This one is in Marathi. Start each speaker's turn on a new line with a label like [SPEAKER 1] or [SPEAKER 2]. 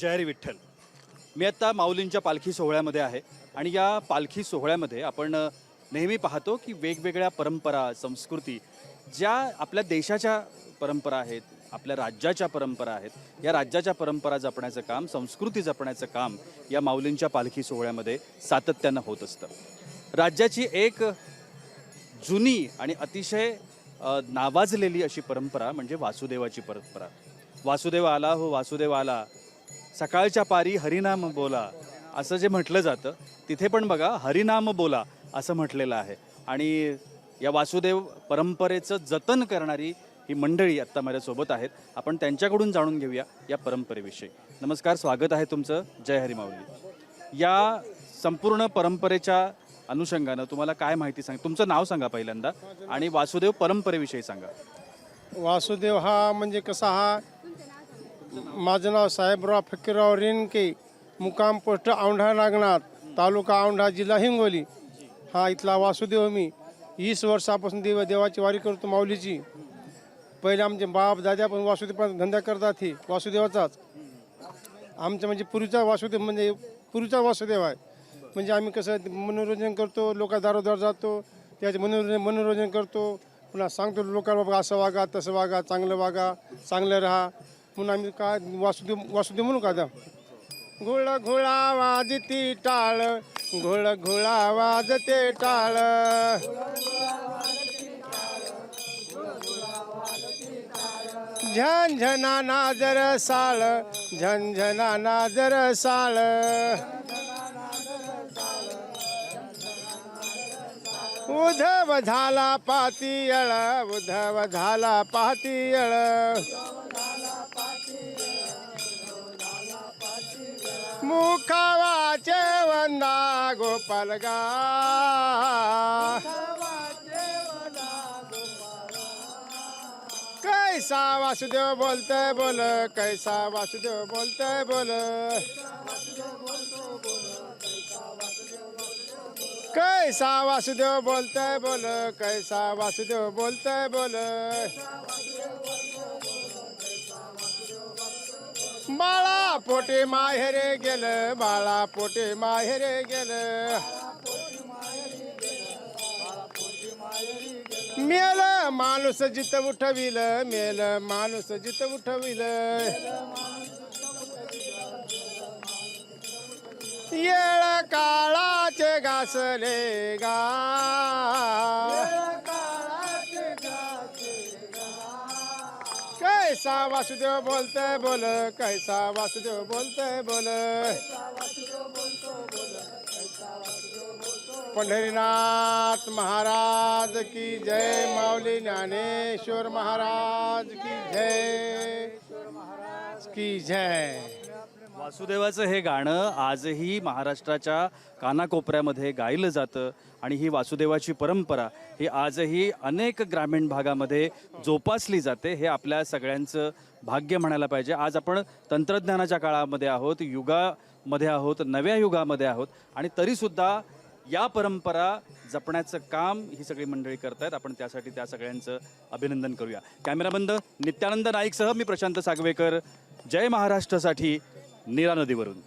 [SPEAKER 1] जय विठ्ठल. मी आत्ता माऊलींच्या पालखी सोहळ्यामध्ये आहे आणि या पालखी सोहळ्यामध्ये आपण नेहमी पाहतो की वेगवेगळ्या परंपरा संस्कृती ज्या आपल्या देशाच्या परंपरा आहेत आपल्या राज्याच्या परंपरा आहेत या राज्याच्या परंपरा जपण्याचं काम संस्कृती जपण्याचं काम या माऊलींच्या पालखी सोहळ्यामध्ये सातत्यानं होत असतं. राज्याची एक जुनी आणि अतिशय नावाजलेली अशी परंपरा म्हणजे वासुदेवाची परंपरा. वासुदेव आला हो वासुदेव आला. सकाळच्या पारी हरिनाम बोला असं जे म्हटलं जातं तिथे पण बघा हरिनाम बोला असं म्हटलेलं आहे. आणि या वासुदेव परंपरेचं जतन करणारी ही मंडळी आत्ता माझ्यासोबत आहेत. आपण त्यांच्याकडून जाणून घेऊया या परंपरेविषयी. नमस्कार स्वागत आहे तुमचं. जय हरीमाऊली या संपूर्ण परंपरेच्या अनुषंगानं तुम्हाला काय माहिती सांग तुमचं नाव सांगा पहिल्यांदा आणि वासुदेव परंपरेविषयी सांगा.
[SPEAKER 2] वासुदेव हा म्हणजे कसा हा माझं नाव साहेबराव फकीरराव रेणके मुकाम पोस्ट औंढा नागनाथ तालुका औंढा जिल्हा हिंगोली. हा इथला वासुदेव मी. वीस वर्षापासून देव देवाची वारी करतो माऊलीची. पहिले आमचे बाप दादा पण वासुदेव धंदा करतात हे वासुदेवाचाच. आमचं म्हणजे पूर्वीचा वासुदेव म्हणजे पूर्वीचा वासुदेव आहे. म्हणजे आम्ही कसं मनोरंजन करतो लोक दारोदार जातो त्याचे मनोरंजन मनोरंजन करतो. पुन्हा सांगतो लोकांना बाबा असं वागा तसं वागा चांगलं वागा चांगलं राहा. पुन्हा आम्ही काय वासुदेव वासुदेव म्हणू का आता? घोळ घोळा वाजती टाळ घोळ घोळा वाजते टाळ. झंझना नाजर साळ झंझना नाजर साळ. उधव झाला पातीयळ उधव झाला पातीयळ मुखावाचे वंदा गोपालगा कैसा वासुदेव बोलते बोल कैसा वासुदेव बोलते बोल. कैसा वासुदेव बोलते बोल कैसा वासुदेव बोलते बोल. बाळा पोटे माहेरे गेलं बाळा पोटे माहेरे गेलं. मेल माणूस जित उठविल मेल माणूस जित उठविल. येळ काळाचे घासले गा. कैसा वासुदेव बोलते बोल कैसा वासुदेव बोलते बोल। पंढरीनाथ महाराज की जय माऊली ज्ञानेश्वर महाराज की जय। की जय।
[SPEAKER 1] वासुदेवाचं हे गाणं आजही महाराष्ट्राच्या कानाकोपऱ्यामध्ये गायलं जातं आणि ही वासुदेवाची परंपरा ही आजही अनेक ग्रामीण भागामध्ये जोपासली जाते. हे आपल्या सगळ्यांचं भाग्य म्हणायला पाहिजे. आज आपण तंत्रज्ञानाच्या काळामध्ये आहोत युगामध्ये आहोत नव्या युगामध्ये आहोत आणि तरीसुद्धा या परंपरा जपण्याचं काम ही सगळी मंडळी करतायत. आपण त्यासाठी त्या सगळ्यांचं अभिनंदन करूया. कॅमेराबंद नित्यानंद नाईकसह मी प्रशांत सागवेकर. जय महाराष्ट्रासाठी. नीरा नदीवरून